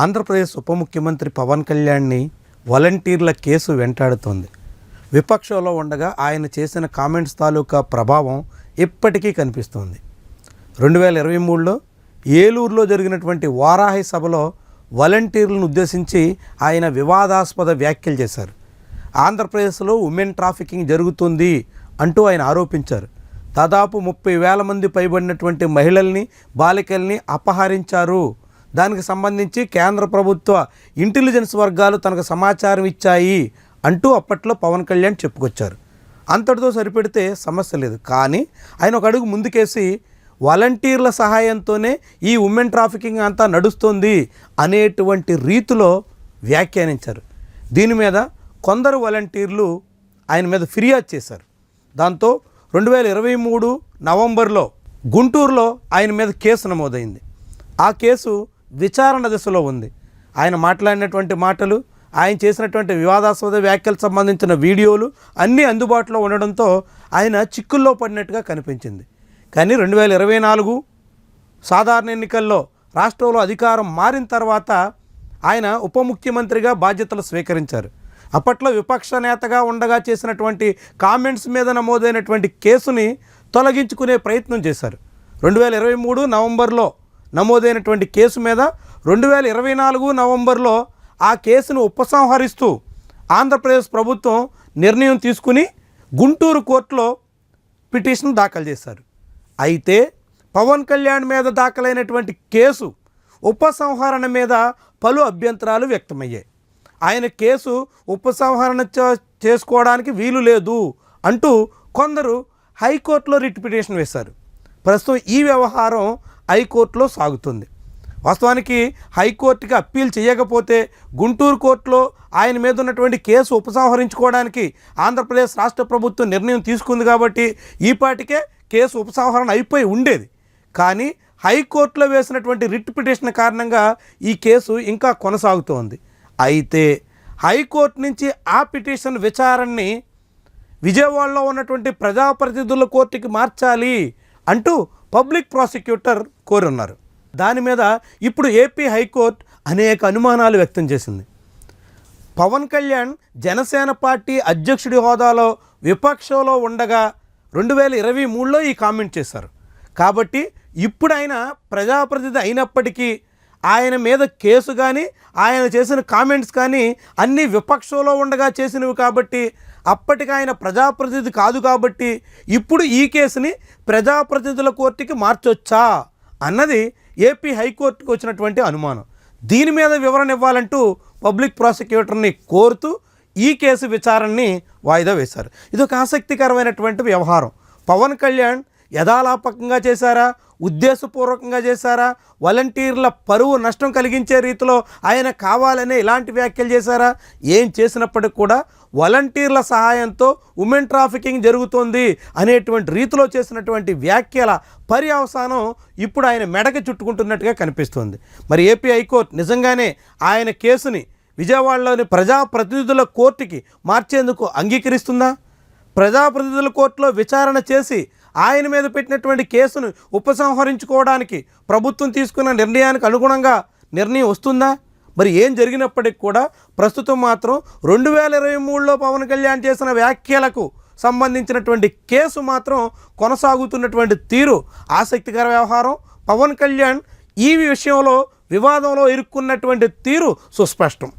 ఆంధ్రప్రదేశ్ ఉప ముఖ్యమంత్రి పవన్ కళ్యాణ్ని వాలంటీర్ల కేసు వెంటాడుతోంది. విపక్షంలో ఉండగా ఆయన చేసిన కామెంట్స్ తాలూకా ప్రభావం ఇప్పటికీ కనిపిస్తోంది. రెండు వేల ఇరవై మూడులో ఏలూరులో జరిగినటువంటి వారాహి సభలో వాలంటీర్లను ఉద్దేశించి ఆయన వివాదాస్పద వ్యాఖ్యలు చేశారు. ఆంధ్రప్రదేశ్లో ఉమెన్ ట్రాఫికింగ్ జరుగుతుంది అంటూ ఆయన ఆరోపించారు. దాదాపు ముప్పై వేల మంది పైబడినటువంటి మహిళల్ని బాలికల్ని అపహరించారు. దానికి సంబంధించి కేంద్ర ప్రభుత్వ ఇంటెలిజెన్స్ వర్గాలు తనకు సమాచారం ఇచ్చాయి అంటూ అప్పట్లో పవన్ కళ్యాణ్ చెప్పుకొచ్చారు. అంతటితో సరిపెడితే సమస్య లేదు. కానీ ఆయన ఒక అడుగు ముందుకేసి వాలంటీర్ల సహాయంతోనే ఈ ఉమెన్ ట్రాఫికింగ్ అంతా నడుస్తుంది అనేటువంటి రీతిలో వ్యాఖ్యానించారు. దీని మీద కొందరు వాలంటీర్లు ఆయన మీద ఫిర్యాదు చేశారు. దాంతో రెండు వేల ఇరవై మూడు నవంబర్లో గుంటూరులో ఆయన మీద కేసు నమోదైంది. ఆ కేసు విచారణ దశలో ఉంది. ఆయన మాట్లాడినటువంటి మాటలు ఆయన చేసినటువంటి వివాదాస్పద వ్యాఖ్యలకు సంబంధించిన వీడియోలు అన్నీ అందుబాటులో ఉండడంతో ఆయన చిక్కుల్లో పడినట్టుగా కనిపించింది. కానీ రెండు వేల ఇరవై నాలుగు సాధారణ ఎన్నికల్లో రాష్ట్రంలో అధికారం మారిన తర్వాత ఆయన ఉప ముఖ్యమంత్రిగా బాధ్యతలు స్వీకరించారు. అప్పట్లో విపక్ష నేతగా ఉండగా చేసినటువంటి కామెంట్స్ మీద నమోదైనటువంటి కేసుని తొలగించుకునే ప్రయత్నం చేశారు. రెండు వేల ఇరవై మూడు నవంబర్లో నమోదైనటువంటి కేసు మీద రెండు వేల ఇరవై నాలుగు నవంబర్లో ఆ కేసును ఉపసంహరిస్తూ ఆంధ్రప్రదేశ్ ప్రభుత్వం నిర్ణయం తీసుకుని గుంటూరు కోర్టులో పిటిషన్ దాఖలు చేశారు. అయితే పవన్ కళ్యాణ్ మీద దాఖలైనటువంటి కేసు ఉపసంహరణ మీద పలు అభ్యంతరాలు వ్యక్తమయ్యాయి. ఆయన కేసు ఉపసంహరణ చేసుకోవడానికి వీలు లేదు అంటూ కొందరు హైకోర్టులో రిట్ పిటిషన్ వేశారు. ప్రస్తుతం ఈ వ్యవహారం హైకోర్టులో సాగుతుంది. వాస్తవానికి హైకోర్టుకి అప్పీల్ చేయకపోతే గుంటూరు కోర్టులో ఆయన మీద ఉన్నటువంటి కేసు ఉపసంహరించుకోవడానికి ఆంధ్రప్రదేశ్ రాష్ట్ర ప్రభుత్వం నిర్ణయం తీసుకుంది కాబట్టి ఈపాటికే కేసు ఉపసంహరణ అయిపోయి ఉండేది. కానీ హైకోర్టులో వేసినటువంటి రిట్ పిటిషన్ కారణంగా ఈ కేసు ఇంకా కొనసాగుతోంది. అయితే హైకోర్టు నుంచి ఆ పిటిషన్ విచారణని విజయవాడలో ఉన్నటువంటి ప్రజాప్రతినిధుల కోర్టుకి మార్చాలి అంటూ పబ్లిక్ ప్రాసిక్యూటర్ కోరున్నారు. దాని మీద ఇప్పుడు ఏపీ హైకోర్టు అనేక అనుమానాలు వ్యక్తం చేసింది. పవన్ కళ్యాణ్ జనసేన పార్టీ అధ్యక్షుడి హోదాలో విపక్షంలో ఉండగా రెండు వేల ఇరవై మూడులో ఈ కామెంట్ చేశారు. కాబట్టి ఇప్పుడు ఆయన ప్రజాప్రతినిధి అయినప్పటికీ ఆయన మీద కేసు కానీ ఆయన చేసిన కామెంట్స్ కానీ అన్నీ విపక్షంలో ఉండగా చేసినవి కాబట్టి అప్పటికి ఆయన ప్రజాప్రతినిధి కాదు కాబట్టి ఇప్పుడు ఈ కేసుని ప్రజాప్రతినిధుల కోర్టుకి మార్చొచ్చా అన్నది ఏపీ హైకోర్టుకు వచ్చినటువంటి అనుమానం. దీని మీద వివరణ ఇవ్వాలంటూ పబ్లిక్ ప్రాసిక్యూటర్ని కోరుతూ ఈ కేసు విచారణని వాయిదా వేశారు. ఇది ఒక ఆసక్తికరమైనటువంటి వ్యవహారం. పవన్ కళ్యాణ్ యథాలాపకంగా చేశారా? ఉద్దేశపూర్వకంగా చేశారా? వాలంటీర్ల పరువు నష్టం కలిగించే రీతిలో ఆయన కావాలనే ఇలాంటి వ్యాఖ్యలు చేశారా? ఏం చేసినప్పటికి కూడా వాలంటీర్ల సహాయంతో ఉమెన్ ట్రాఫికింగ్ జరుగుతోంది అనేటువంటి రీతిలో చేసినటువంటి వ్యాఖ్యల పర్యవసానం ఇప్పుడు ఆయన మెడకి చుట్టుకుంటున్నట్టుగా కనిపిస్తుంది. మరి ఏపీ హైకోర్టు నిజంగానే ఆయన కేసుని విజయవాడలోని ప్రజాప్రతినిధుల కోర్టుకి మార్చేందుకు అంగీకరిస్తుందా? ప్రజాప్రతినిధుల కోర్టులో విచారణ చేసి ఆయన మీద పెట్టినటువంటి కేసును ఉపసంహరించుకోవడానికి ప్రభుత్వం తీసుకున్న నిర్ణయానికి అనుగుణంగా నిర్ణయం వస్తుందా? మరి ఏం జరిగినప్పటికి కూడా ప్రస్తుతం మాత్రం రెండు వేల ఇరవై మూడులో పవన్ కళ్యాణ్ చేసిన వ్యాఖ్యలకు సంబంధించినటువంటి కేసు మాత్రం కొనసాగుతున్నటువంటి తీరు ఆసక్తికర వ్యవహారం. పవన్ కళ్యాణ్ ఈ విషయంలో వివాదంలో ఇరుక్కున్నటువంటి తీరు సుస్పష్టం.